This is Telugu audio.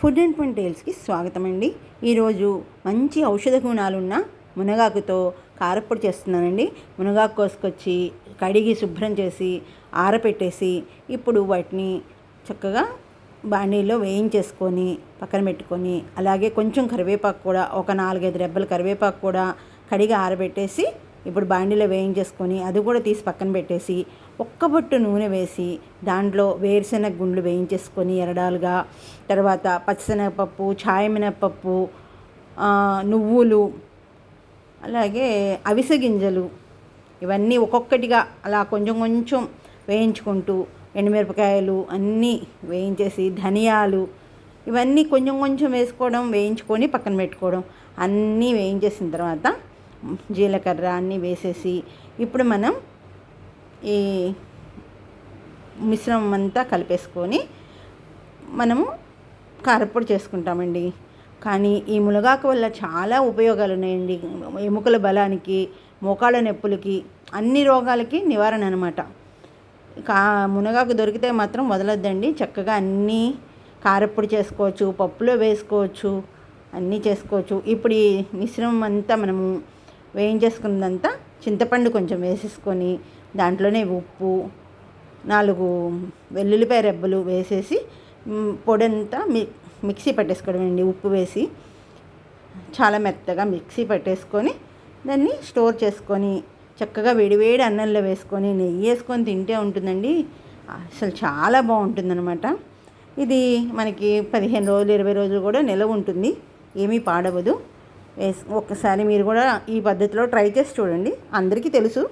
ఫుడ్ అండ్ ఫన్ టేల్స్కి స్వాగతం అండి ఈరోజు మంచి ఔషధ గుణాలున్న మునగాకుతో కారప్పొడి చేస్తున్నానండి. మునగాకు కోసుకొచ్చి కడిగి శుభ్రం చేసి ఆరపెట్టేసి ఇప్పుడు వాటిని చక్కగా బాండీలో వేయించేసుకొని పక్కన పెట్టుకొని అలాగే కొంచెం కరివేపాకు కూడా ఒక నాలుగైదు రెబ్బలు కరివేపాకు కూడా కడిగి ఆరబెట్టేసి ఇప్పుడు బాండీలో వేయించేసుకొని అది కూడా తీసి పక్కన పెట్టేసి ఒక్క బొట్టు నూనె వేసి దాంట్లో వేరుశెనగ గుండ్లు వేయించేసుకొని ఎరడాలుగా తర్వాత పచ్చిశనగపప్పు ఛాయమినపప్పు నువ్వులు అలాగే అవిసె గింజలు ఇవన్నీ ఒక్కొక్కటిగా అలా కొంచెం కొంచెం వేయించుకుంటూ ఎండుమిరపకాయలు అన్నీ వేయించేసి ధనియాలు ఇవన్నీ కొంచెం కొంచెం వేసుకోవడం వేయించుకొని పక్కన పెట్టుకోవడం అన్నీ వేయించేసిన తర్వాత జీలకర్ర అన్నీ వేసేసి ఇప్పుడు మనం ఈ మిశ్రమం అంతా కలిపేసుకొని మనము కారప్పొడి చేసుకుంటామండి. కానీ ఈ మునగాకు వల్ల చాలా ఉపయోగాలు ఉన్నాయండి. ఎముకల బలానికి మోకాళ్ళ నొప్పులకి అన్ని రోగాలకి నివారణ అనమాట కా మునగాకు దొరికితే మాత్రం వదలొద్దండి. చక్కగా అన్నీ కారప్పొడి చేసుకోవచ్చు పప్పులో వేసుకోవచ్చు అన్నీ చేసుకోవచ్చు. ఇప్పుడు ఈ మిశ్రమం అంతా మనము వేయించేసుకున్నదంతా చింతపండు కొంచెం వేసేసుకొని దాంట్లోనే ఉప్పు నాలుగు వెల్లుల్లిపాయ రెబ్బలు వేసేసి పొడంతా మి మిక్సీ పట్టేసుకోవడం అండి. ఉప్పు వేసి చాలా మెత్తగా మిక్సీ పట్టేసుకొని దాన్ని స్టోర్ చేసుకొని చక్కగా వేడివేడి అన్నంలో వేసుకొని నెయ్యి వేసుకొని తింటే ఉంటుందండి. అసలు చాలా బాగుంటుందన్నమాట. ఇది మనకి పదిహేను రోజులు ఇరవై రోజులు కూడా నిలవ ఉంటుంది. ఏమీ పాడవదు. వేసి ఒక్కసారి మీరు కూడా ఈ పద్ధతిలో ట్రై చేసి చూడండి. అందరికీ తెలుసు.